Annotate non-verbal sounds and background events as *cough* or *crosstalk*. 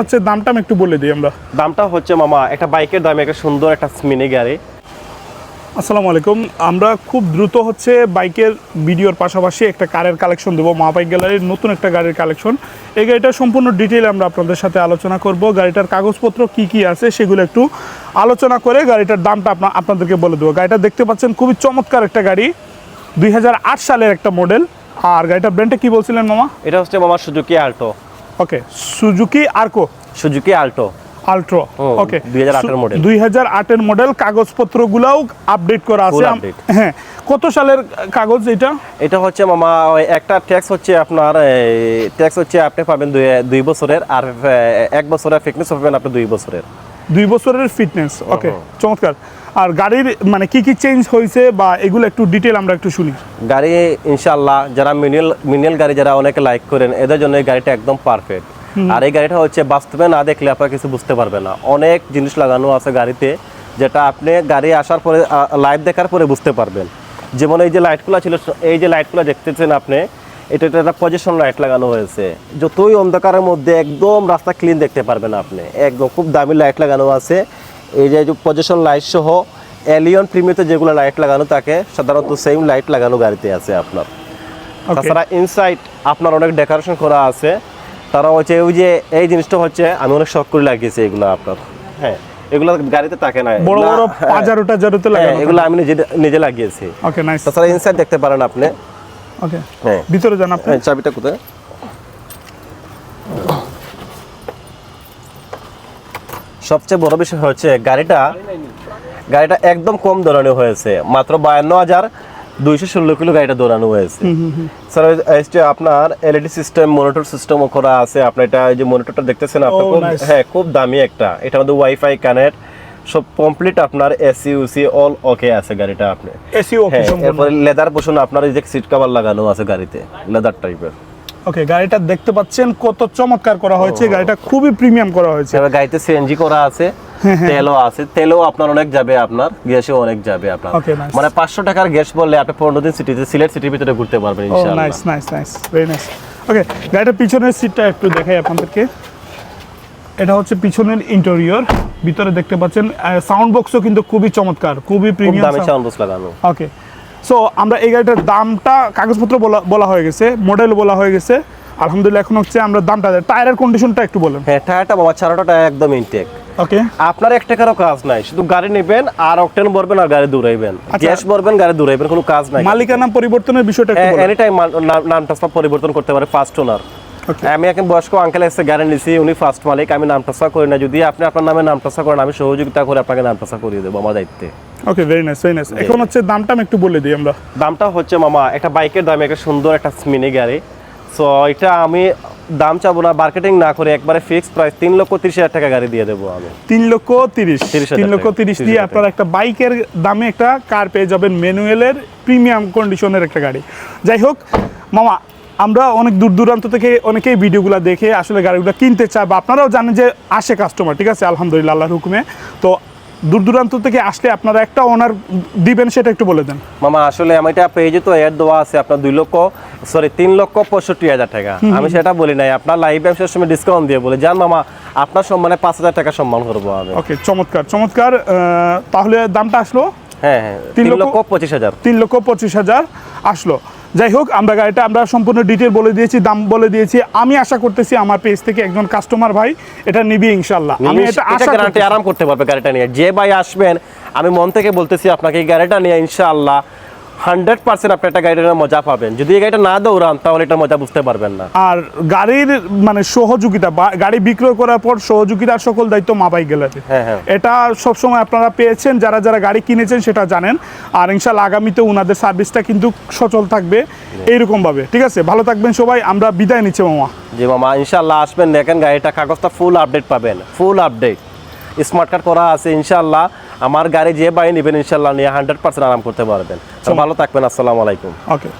হচ্ছে দামটা আমি একটু বলে দিই আমরা। দামটা হচ্ছে মামা একটা বাইকের দামে একটা সুন্দর একটা মিনি গাড়ি। আসসালামু আলাইকুম। আমরা খুব দ্রুত হচ্ছে বাইকের ভিডিওর পাশাপাশি একটা কারের কালেকশন দেবো। মা বাইক গ্যালারির নতুন একটা গাড়ির কালেকশন। এই গাড়িটার সম্পূর্ণ ডিটেল আমরা আপনাদের সাথে আলোচনা করব। গাড়িটার কাগজপত্র কি কি আছে সেগুলো একটু আলোচনা করে গাড়িটার দামটা আপনা- আপনাদেরকে বলে দেবো। গাড়িটা দেখতে পাচ্ছেন খুবই চমৎকার একটা গাড়ি দুই হাজার আট সালের একটা মডেল। আর গাড়িটার ব্র্যান্ডটা কি বলছিলেন মামা? এটা হচ্ছে মামা সুজুকি আল্টো। ওকে সুজুকি আর্কো সুজুকি আল্টো আল্ট্রো ওকে 2008 এর model। দুই হাজার আটের মডেল কাগজপত্রগুলাও আপডেট করা আছে। হ্যাঁ কত সালের কাগজ এটা? এটা হচ্ছে মামা একটা ট্যাক্স হচ্ছে আপনার ট্যাক্স হচ্ছে আপনি পাবেন দুই দুই বছরের আর এক বছরের ফিটনেস পাবেন আপনি দুই বছরের। দুই বছরের ফিটনেস ওকে চমৎকার। আর গাড়ির মানে কি কি চেঞ্জ হয়েছে বা এগুলো একটু ডিটেল আমরা একটু শুনি। গাড়ি ইনশাল্লাহ যারা মিনিয়াল মিনিয়াল গাড়ি যারা অনেকে লাইক করেন এদের জন্য এই গাড়িটা একদম পারফেক্ট আর এই গাড়িটা হচ্ছে বাস্তবে না দেখলে আপনারা কিছু বুঝতে পারবে না। অনেক জিনিস লাগানো আছে গাড়িতে যেটা আপনি গাড়ি আসার পরে লাইভ দেখার পরে বুঝতে পারবেন। যেমন এই যে লাইটগুলো ছিল এই যে লাইটগুলো দেখতেছেন আপনি এটা একটা পজিশন লাইট লাগানো হয়েছে। যতই অন্ধকারের মধ্যে একদম রাস্তা ক্লিন দেখতে পারবেন আপনি। একদম খুব দামি লাইট লাগানো আছে। এই যে পজিশন লাইট সহ এলিয়ন প্রিমিয়তে যেগুলো লাইট লাগানো থাকে সাধারণত সেম লাইট লাগানো গাড়িতে আছে আপনার। তাছাড়া ইনসাইড আপনার অনেক ডেকোরেশন করা আছে। তারা হচ্ছে ওই যে এই জিনিসটা হচ্ছে আমি অনেক শখ করে লাগিয়েছি এগুলো আপনার। হ্যাঁ এগুলো গাড়িতে থাকে না। বড় এগুলা- বড় পাজারো টাজারোতে লাগানো এগুলো আমি নিজে নিজে লাগিয়েছি। ওকে নাইস তাছাড়া ইনসাইড দেখতে পারেন আপনি। ওকে হ্যাঁ। ভিতরে যান আপনি। হ্যাঁ, চাবিটা কোথায়? সবচেয়ে বড় বিষয় হচ্ছে গাড়িটা গাড়িটা একদম কম দৌড়ানো হয়েছে। মাত্র বায়ান্ন হাজার দুইশো ষোলো কিলো গাড়িটা দৌড়ানো হয়েছে। স্যার যে আপনার এলইডি সিস্টেম মনিটর সিস্টেমও করা আছে। আপনার এটা এই যে মনিটরটা দেখতেছেন আপনার Oh, খুব হ্যাঁ খুব দামি একটা। এটার মধ্যে ওয়াইফাই কানেক্ট সব কমপ্লিট আপনার এসি ইউসি অল ওকে আছে গাড়িটা আপনি। এসি ওকে হ্যাঁ এরপরে লেদার পোষণ আপনার এই যে সিট কভার লাগানো আছে গাড়িতে লেদার টাইপের ওকে গাড়িটা দেখতে পাচ্ছেন কত চমৎকার করা হয়েছে। গাড়িটা খুবই প্রিমিয়াম করা হয়েছে। এবার গাড়িতে সিএনজি করা আছে *laughs* তেলও আছে। তেলও আপনার অনেক যাবে আপনার গ্যাসও অনেক যাবে আপনার। মানে পাঁচশো টাকার গ্যাস বললে আপনি পনেরো দিন সিটিতে সিলেট সিটির ভিতরে ঘুরতে পারবেন ইনশাআল্লাহ। Nice nice nice very nice okay গাড়িটার পিছনের সিটটা একটু দেখাই আপনাদেরকে। এটা হচ্ছে পিছনের ইন্টেরিয়র ভিতরে দেখতে পাচ্ছেন সাউন্ড বক্সও কিন্তু খুবই চমৎকার খুবই প্রিমিয়াম সাউন্ড বক্স লাগানো। ওকে সো আমরা এই গাড়িটার দামটা কাগজপত্র বলা বলা হয়ে গেছে মডেল বলা হয়ে গেছে। আলহামদুলিল্লাহ এখন হচ্ছে আমরা দামটা টায়ারের কন্ডিশনটা একটু বলেন। হ্যাঁ টায়ারটা বাবা ছাড়াটা টায়ার একদম ইনটেক ওকে আপনার একটা কারও কাজ নাই শুধু গাড়ি নেবেন আর অকটেন ভরবেন আর গাড়ি দৌড়াইবেন। আচ্ছা। গ্যাস ভরবেন গাড়ি দূরাইবেন কোনো কাজ নাই। মালিকানা পরিবর্তনের বিষয়টা একটু বলেন। এনি টাইম নাম ট্রান্সফার পরিবর্তন করতে পারে ফার্স্ট ওনার. আমি এখন বয়স্ক আঙ্কেল এসে গাড়ি নিছি উনি ফার্স্ট মালিক আমি নাম ট্রান্সফার করি না। যদি আপনি আপনার নামে নাম ট্রান্সফার করেন আমি সহযোগিতা করে আপনাকে নাম ট্রান্সফার করিয়ে দেবো আমার দায়িত্বে। Okay very nice very nice এখন হচ্ছে দামটা আমি একটু বলে দিই আমরা। দামটা হচ্ছে মামা একটা বাইকের দামে একটা সুন্দর একটা মিনি গাড়ি। সো এটা আমি দাম চাবো না মার্কেটিং না করে একবারে ফিক্স প্রাইস তিন লক্ষ তিরিশ হাজার টাকা গাড়ি দিয়ে দেবো আমি। তিন লক্ষ তিরিশ। 30,000 তিন লক্ষ তিরিশ দিয়ে আপনার একটা বাইকের দামে একটা কার পেয়ে যাবেন ম্যানুয়ালের প্রিমিয়াম কন্ডিশনের একটা গাড়ি। যাই হোক মামা আমরা অনেক দূর দূরান্ত থেকে অনেকেই ভিডিওগুলো দেখে আসলে গাড়িগুলো কিনতে চায় বা আপনারাও জানেন যে আসে কাস্টমার ঠিক আছে? আলহামদুলিল্লাহ আল্লাহর হুকুমে। তো দূর দূরান্ত থেকে আসলে আপনারা একটা ওনার দিবেন সেটা একটু বলে দেন। মামা আসলে আমি এটা পেয়ে যেত এর দেওয়া আছে আপনার দুই লক্ষ সরি তিন লক্ষ পঁয়ষট্টি হাজার টাকা। আমি সেটা বলি নাই আপনার লাইভ ব্যবসার সময় ডিসকাউন্ট দিয়ে বলে। যান মামা আপনার সম্মানে পাঁচ হাজার টাকা সম্মান করব আমি। ওকে চমৎকার চমৎকার। তাহলে দামটা আসলো? হ্যাঁ হ্যাঁ তিন লক্ষ পঁচিশ হাজার। তিন লক্ষ পঁচিশ হাজার আসলো। যাই হোক আমরা গাড়িটা আমরা সম্পূর্ণ ডিটেল বলে দিয়েছি দাম বলে দিয়েছি। আমি আশা করতেছি আমার পেজ থেকে একজন কাস্টমার ভাই এটা নিবি ইনশাল্লাহ আমি এটা আশা গ্যারান্টি আরাম করতে পারবে গাড়িটা নিয়ে। যে ভাই আসবেন আমি মন থেকে বলতেছি আপনাকে এই গাড়িটা নিয়ে ইনশাআল্লাহ। হান্ড্রেড পার্সেন্ট আপনি একটা গাড়িটার মজা পাবেন। যদি এই গাড়িটা না দৌড়ান তাহলে এটা মজা বুঝতে পারবেন না। আর গাড়ির মানে সহযোগিতা বা গাড়ি বিক্রয় করার পর সহযোগিতার সকল দায়িত্ব মা বাইক গ্যালারি হ্যাঁ, হ্যাঁ। এটা সবসময় আপনারা পেয়েছেন যারা যারা গাড়ি কিনেছেন সেটা জানেন। আর ইনশাল্লাহ আগামীতে ওনাদের সার্ভিসটা কিন্তু সচল থাকবে এইরকম ভাবে ঠিক আছে? ভালো থাকবেন সবাই আমরা বিদায় নিচ্ছি মামা। যে মামা ইনশাআল্লাহ আসবেন। দেখেন গাড়িটা কাগজটা ফুল আপডেট পাবেন। ফুল আপডেট স্মার্ট কার্ড করা আছে ইনশাআল্লাহ। আমার গাড়ি যে বাই নেবেন ইনশাল্লাহ নিয়ে হান্ড্রেড পার্সেন্ট আরাম করতে পারবেন। ভালো থাকবেন আসসালামু আলাইকুম। ওকে